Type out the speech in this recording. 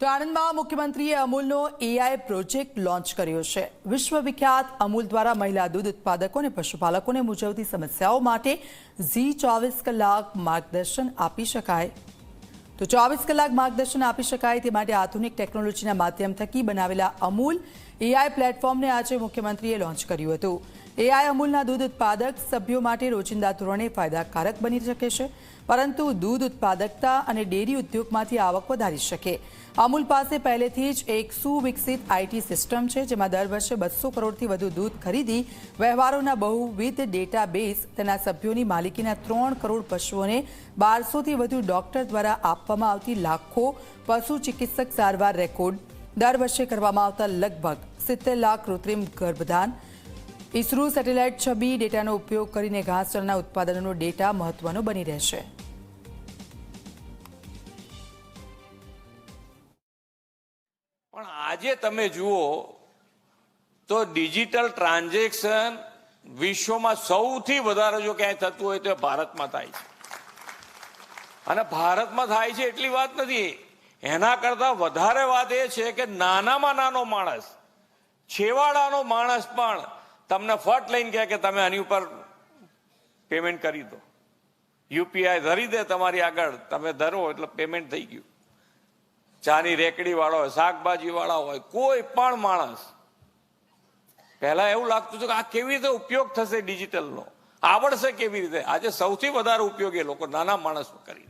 તો આણંદમાં મુખ્યમંત્રીએ અમૂલનો એઆઈ પ્રોજેક્ટ લોન્ચ કર્યો છે. વિશ્વવિખ્યાત અમૂલ દ્વારા મહિલા દૂધ ઉત્પાદકો અને પશુપાલકોને મૂંઝવતી સમસ્યાઓ માટે ઝી ચોવીસ કલાક માર્ગદર્શન આપી શકાય. તો ચોવીસ કલાક માર્ગદર્શન આપી શકાય તે માટે આધુનિક ટેકનોલોજીના માધ્યમ થકી બનાવેલા અમૂલ એઆઈ પ્લેટફોર્મને આજે મુખ્યમંત્રીએ લોન્ચ કર્યું હતું. એઆઈ અમૂલના દૂધ ઉત્પાદક સભ્યો માટે રોજિંદા ધોરણે ફાયદાકારક બની શકે છે, પરંતુ દૂધ ઉત્પાદકતા અને ડેરી ઉદ્યોગમાંથી આવક વધારી શકે. અમૂલ પાસે પહેલેથી જ એક સુવિકસિત આઈટી સિસ્ટમ છે, જેમાં દર વર્ષે બસો કરોડથી વધુ દૂધ ખરીદી વ્યવહારોના બહુવિધ ડેટાબેઝ તેના સભ્યોની માલિકીના ત્રણ કરોડ પશુઓને બારસોથી વધુ ડોક્ટર દ્વારા આપવામાં આવતી લાખો પશુ ચિકિત્સક સારવાર રેકોર્ડ દર વર્ષે કરવામાં આવતા લગભગ સિત્તેર લાખ કૃત્રિમ ગર્ભધાન ઇસરો સેટેલાઇટ છબી ડેટાનો ઉપયોગ કરીને ઘાસચારાના ઉત્પાદનનો ડેટા મહત્વનો બની રહેશે. પણ આજે તમે જુઓ તો ડિજિટલ ટ્રાન્ઝેક્શન વિશ્વમાં સૌથી વધારે જો ક્યાંય થતું હોય તો ભારતમાં થાય છે. અને ભારતમાં થાય છે એટલી વાત નથી. એના કરતા વધારે વાત એ છે કે નાનામાં નાનો માણસ, છેવાડાનો માણસ પણ તમને ફટ લઈને કહે કે તમે આની ઉપર પેમેન્ટ કરી દો. યુપીઆઈ ધરી દે તમારી આગળ. તમે ધરો એટલે પેમેન્ટ થઈ ગયું. ચાની રેકડી વાળો હોય, શાકભાજી વાળા હોય, કોઈ પણ માણસ. પહેલા એવું લાગતું હતું કે આ કેવી રીતે ઉપયોગ થશે ડિજિટલનો આવડશે કેવી રીતે? આજે સૌથી વધારે ઉપયોગ એ લોકો નાના માણસો કરી